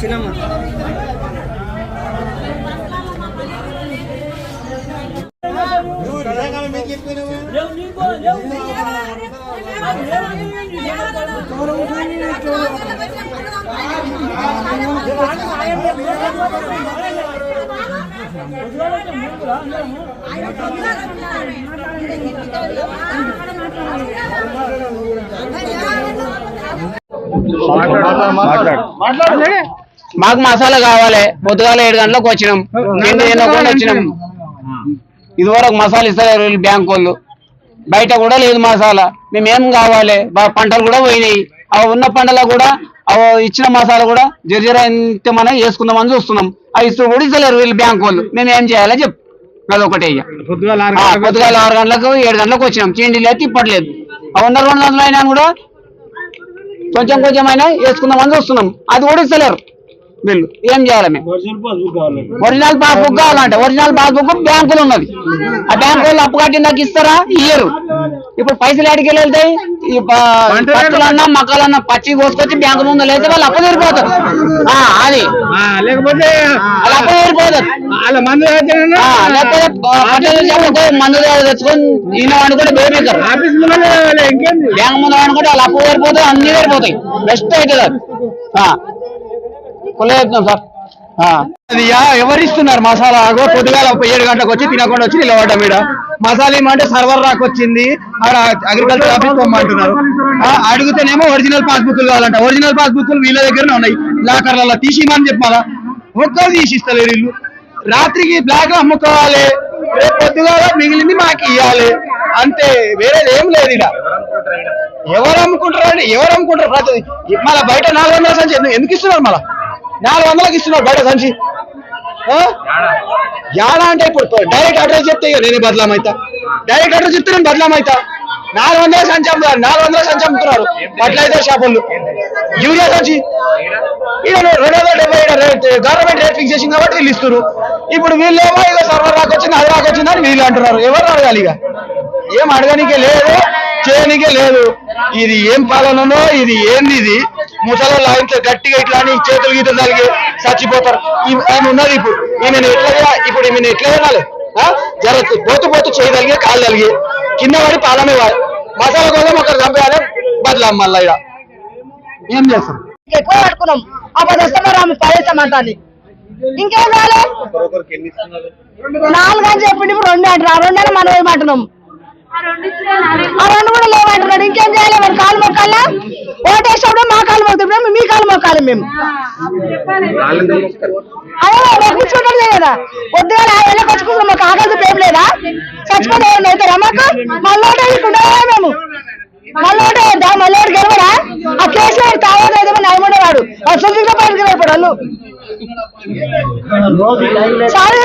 చిన్నమ్మ మాకు మసాలా కావాలి. పొద్దుగాల ఏడు గంటలకు వచ్చినాం. నిన్న తినకుండా వచ్చినాం. ఇదివరకు మసాలా ఇస్తారు బ్యాంక్ వాళ్ళు. బయట కూడా లేదు మసాలా. మేమేం కావాలి? పంటలు కూడా పోయినాయి. ఉన్న పంటలో కూడా అవి ఇచ్చిన మసాలా కూడా జర్జర ఎంత మనం వేసుకుందామని చూస్తున్నాం. అవి ఇస్తూ కూడా ఇస్తలేరు వీళ్ళు బ్యాంక్ వాళ్ళు. మేము ఏం చేయాలో చెప్పు. అదొకటే ఇక. ఆ, పొద్దుగాల ఆరు గంటలకు ఏడు గంటలకు వచ్చినాం. చీండి లేదు తిప్పట్లేదు. ఆ ఉన్న రెండు వందలు అయినా కూడా కొంచెం కొంచెం అయినా వేసుకుందామని చూస్తున్నాం. అది కూడా ఇస్తలేరు. వీళ్ళు. ఏం చేయాలి మేము? ఒరిజినల్ పాస్బుక్ కావాలంటే ఒరిజినల్ పాస్బుక్ బ్యాంకులో ఉన్నది. ఆ బ్యాంకు వాళ్ళు అప్పు కట్టి నాకు ఇస్తారా? ఇయ్యరు. ఇప్పుడు పైసలు ఎడికి వెళ్తాయి ఈ మక్కలన్నా పచ్చి కోసుకొచ్చి బ్యాంకు ముందు లేస్తే వాళ్ళు అప్పు తీరిపోతారు. ఆ, అది. లేకపోతే వాళ్ళు అప్పు తీరిపోతారు. లేకపోతే మందు తెచ్చుకొని ఈయన వాడిని కూడా బేబీకర్ ముందు బ్యాంక్ ముందు అనుకుంటే వాళ్ళు అప్పు తీరిపోతాయి అన్ని తీరిపోతాయి. బెస్ట్ అవుతుంది అది సార్ ఎవరిస్తున్నారు? మసాలా ఆగో పొద్దుగాల ఏడు గంటలకు వచ్చి తినకుండా వచ్చి నిలబడ్డా మీద మసాలా ఏమంటే సర్వర్ రాకొచ్చింది ఆడ అగ్రికల్చర్ ఆఫీస్ పొమ్మంటున్నారు. అడిగితేనేమో ఒరిజినల్ పాస్బుక్లు కావాలంట. ఒరిజినల్ పాస్బుక్లు వీళ్ళ దగ్గరనే ఉన్నాయి. లాకర్లలో తీసి ఇమ్మని చెప్పాలా? ఒక్కరు తీసి వీళ్ళు. రాత్రికి బ్లాక్ అమ్ముకోవాలి. రేపు పొద్దుగాల మిగిలింది మాకు ఇవ్వాలి అంతే వేరేది ఏం లేదు ఇక్కడ ఎవరు అమ్ముకుంటారు ఎవరు అమ్ముకుంటారు? ప్రతి మళ్ళీ బయట నాలుగు వందల సంచి ఎందుకు- ఇస్తున్నారు మళ్ళీ? నాలుగు వందలకి ఇస్తున్నారు బయట సంచి? యాడా? అంటే ఇప్పుడు డైరెక్ట్ అడ్రస్ చెప్తే ఇక నేనే బదలాం అవుతా డైరెక్ట్ అడ్రస్ చెప్తే నేను బదలాం అవుతా నాలుగు వందల సంచి అమ్ముతారు నాలుగు వందల సంచి అమ్ముతున్నారు ఫర్టిలైజర్ షాపులు యూరియా సంచి. ఈడ రెండు వందల డెబ్బై రేట్ గవర్నమెంట్ రేట్ ఫిక్స్ చేసింది కాబట్టి వీళ్ళు ఇస్తారు ఇప్పుడు వీళ్ళేమో ఇక సర్వర్ రాకొచ్చింది అది రాకొచ్చింది అని వీళ్ళు అంటున్నారు. ఎవరు అడగాలి ఇక? ఏం అడగనికే లేదు చేయనికే లేదు. ఇది ఏం పాలననో ఇది ఏంది ఇది? ముసలి ఇంట్లో గట్టిగా ఇట్లా అని చేతులు గీతలు తలిగి చచ్చిపోతారు. ఈ- ఆమె ఉన్నది ఇప్పుడు. ఈమెను ఎట్లా ఇప్పుడు ఈమెను ఎట్లా వినాలి జరగదు. పోతూ పోతూ చేయగలిగే కాళ్ళు కలిగి కింద పడి పాలనే వాడు మసాలా కోసం ఒకరు చంపేయాలి. బదలాం మళ్ళా ఇక ఏం చేస్తాం? ఎక్కువ పట్టుకున్నాం అప్పుడు వస్తున్నారు ఆమె పడేస్తామంటాను ఇంకేం కావాలి? నాలుగు అని చెప్పింది ఇప్పుడు రెండు అంటారు. ఆ రెండు మనం ఏమంటున్నాం ఆ రెండు కూడా లేవంటున్నాడు. ఇంకేం చేయాలి మరి? కాలు మొక్కాలా ఓటేసినప్పుడు మా కాలు మొక్కుతున్నాం మీ కాలు మొక్కాలి మేము. మొక్కించుకుంటాం కదా పొద్దుగా వెళ్ళి కొచ్చుకుంటాం మాకు ఆకలి పేరు లేదా? చచ్చిపోతే ఏమైనా అవుతారా మాకు మళ్ళీ మేము. మళ్ళీ మళ్ళీ ఓటు గెలవరా? ఆ కేసీఆర్ తావాడు ఏదో నయమనేవాడు అసలు పైకి వాళ్ళు చాలా